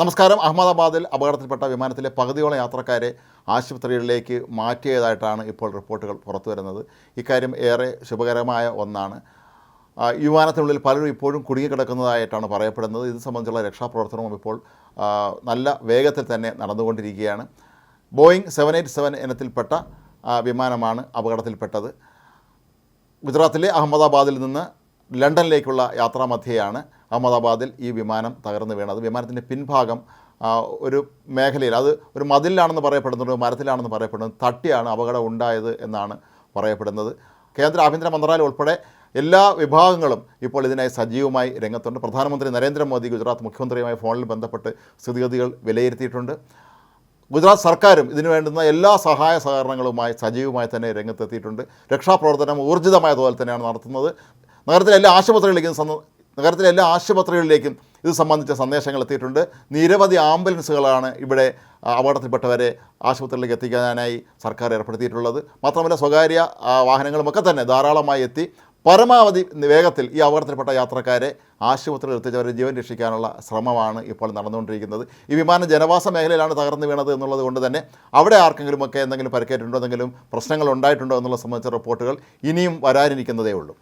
നമസ്കാരം. അഹമ്മദാബാദിൽ അപകടത്തിൽപ്പെട്ട വിമാനത്തിലെ പകുതിയോളം യാത്രക്കാരെ ആശുപത്രികളിലേക്ക് മാറ്റിയതായിട്ടാണ് ഇപ്പോൾ റിപ്പോർട്ടുകൾ പുറത്തു വരുന്നത്. ഇക്കാര്യം ഏറെ ശുഭകരമായ ഒന്നാണ്. വിമാനത്തിനുള്ളിൽ പലരും ഇപ്പോഴും കുടുങ്ങിക്കിടക്കുന്നതായിട്ടാണ് പറയപ്പെടുന്നത്. ഇത് സംബന്ധിച്ചുള്ള രക്ഷാപ്രവർത്തനവും ഇപ്പോൾ നല്ല വേഗത്തിൽ തന്നെ നടന്നുകൊണ്ടിരിക്കുകയാണ്. ബോയിങ് സെവൻ എയ്റ്റ് സെവൻ ഇനത്തിൽപ്പെട്ട വിമാനമാണ് അപകടത്തിൽപ്പെട്ടത്. ഗുജറാത്തിലെ അഹമ്മദാബാദിൽ നിന്ന് ലണ്ടനിലേക്കുള്ള യാത്രാമധ്യയാണ് അഹമ്മദാബാദിൽ ഈ വിമാനം തകർന്നു വീണത്. വിമാനത്തിന്റെ പിൻഭാഗം ഒരു മേഖലയിൽ അത് ഒരു മതിലിലാണെന്ന് പറയപ്പെടുന്നുണ്ട് മരത്തിലാണെന്ന് പറയപ്പെടുന്നത് തട്ടിയാണ് അപകടം ഉണ്ടായത് എന്നാണ് പറയപ്പെടുന്നത്. കേന്ദ്ര ആഭ്യന്തര മന്ത്രാലയം ഉൾപ്പെടെ എല്ലാ വിഭാഗങ്ങളും ഇപ്പോൾ ഇതിനായി സജീവമായി രംഗത്തുണ്ട്. പ്രധാനമന്ത്രി നരേന്ദ്രമോദി ഗുജറാത്ത് മുഖ്യമന്ത്രിയുമായി ഫോണിൽ ബന്ധപ്പെട്ട് സ്ഥിതിഗതികൾ വിലയിരുത്തിയിട്ടുണ്ട്. ഗുജറാത്ത് സർക്കാരും ഇതിനു വേണ്ടുന്ന എല്ലാ സഹായ സഹകരണങ്ങളുമായി സജീവമായി തന്നെ രംഗത്തെത്തിയിട്ടുണ്ട്. രക്ഷാപ്രവർത്തനം ഊർജിതമായ തോതിൽ തന്നെയാണ് നടത്തുന്നത്. നഗരത്തിലെ എല്ലാ ആശുപത്രികളിലേക്കും സന്ദ നഗരത്തിലെ എല്ലാ ആശുപത്രികളിലേക്കും ഇത് സംബന്ധിച്ച സന്ദേശങ്ങൾ എത്തിയിട്ടുണ്ട്. നിരവധി ആംബുലൻസുകളാണ് ഇവിടെ അപകടത്തിൽപ്പെട്ടവരെ ആശുപത്രിയിലേക്ക് എത്തിക്കാനായി സർക്കാർ ഏർപ്പെടുത്തിയിട്ടുള്ളത്. മാത്രമല്ല സ്വകാര്യ വാഹനങ്ങളുമൊക്കെ തന്നെ ധാരാളമായി എത്തി. പരമാവധി വേഗത്തിൽ ഈ അപകടത്തിൽപ്പെട്ട യാത്രക്കാരെ ആശുപത്രിയിൽ എത്തിച്ചവരെ ജീവൻ രക്ഷിക്കാനുള്ള ശ്രമമാണ് ഇപ്പോൾ നടന്നുകൊണ്ടിരിക്കുന്നത്. ഈ വിമാനം ജനവാസ മേഖലയിലാണ് തകർന്നു വീണത് എന്നുള്ളത് കൊണ്ട് തന്നെ അവിടെ ആർക്കെങ്കിലുമൊക്കെ എന്തെങ്കിലും പരിക്കേറ്റുണ്ടോ എന്തെങ്കിലും പ്രശ്നങ്ങൾ ഉണ്ടായിട്ടുണ്ടോ എന്നുള്ളത് സംബന്ധിച്ച റിപ്പോർട്ടുകൾ ഇനിയും വരാനിരിക്കുന്നതേ ഉള്ളൂ.